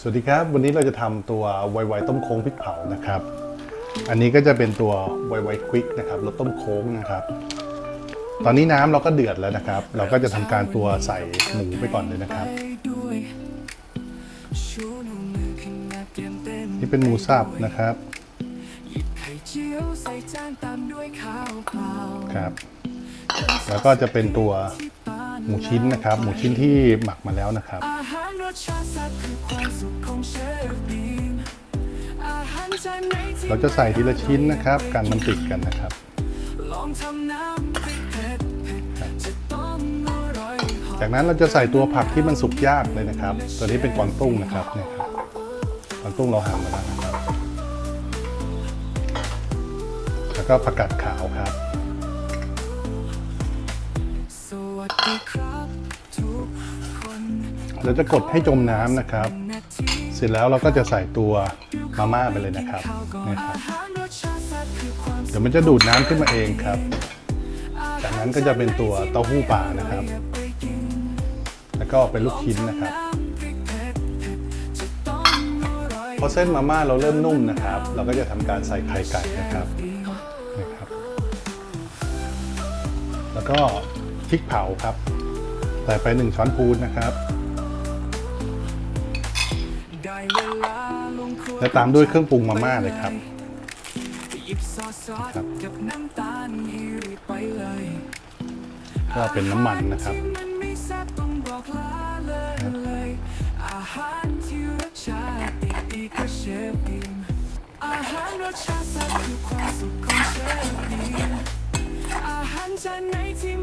สวัสดีครับ วันนี้เราจะทำตัวไวไวต้มโค้งพริกเผานะครับ อันนี้ก็จะเป็นตัวไวไวควิกนะครับรสต้มโค้งนะครับ ตอนนี้น้ำเราก็เดือดแล้วนะครับ เราก็จะทำการตัวใส่หมูไปก่อนเลยนะครับ นี่เป็นหมูสับนะครับครับ แล้วก็จะเป็นตัว หมูชิ้นนะครับ หมูชิ้นที่หมักมาแล้วนะครับ อาหารรสชาติแซ่บคือความสุขของเชฟบีมอาหารจานไหนที่เราจะใส่ทีละชิ้นนะครับกันมันติดกันนะครับ ลองทำน้ำพริกเผ็ดเผ็ดจะต้องอร่อยหอมจากนั้นเราจะใส่ตัวผักที่มันสุกยากเลยนะครับ ตัวนี้เป็นกวางตุ้งนะครับเนี่ยครับกวางตุ้งเราหั่นมาแล้วนะครับ แล้วก็ผักกาดขาวครับ เราจะกดให้จมน้ำนะครับนาทีเสร็จแล้วเราก็จะใส่ตัวมาม่าไปเลยนะครับข้าวก่อนเนี่ยครับอาหารรสชาติแซ่บคือความสุขเดี๋ยวมันจะดูดน้ำขึ้นมาเองครับ จากนั้นก็จะเป็นตัวเต้าหู้ปลานะครับอย่าไปกินแล้วก็เป็นลูกชิ้นนะครับน้ำพริกเผ็ดเผ็ดจะต้องอร่อยพอเส้นมาม่าเราเริ่มนุ่มนะครับ เราก็จะทำการใส่ไข่ไก่นะครับนะครับ แล้วก็ พริกเผาครับ ใส่ไปหนึ่งช้อนพูนนะครับได้เวลาลงครัวและตามด้วยเครื่องปรุงมาม่าเลยครับหยิบซอสซอสครับกับน้ำตาลให้รีบไปเลยก็เป็นน้ำมันนะครับที่มันไม่แซ่บต้องบอกลาเลยเลยอาหารที่รสชาติดีๆก็เชฟบีมอาหารรสชาติแซ่บคือความสุขของเชฟบีมอาหารจานไหนที่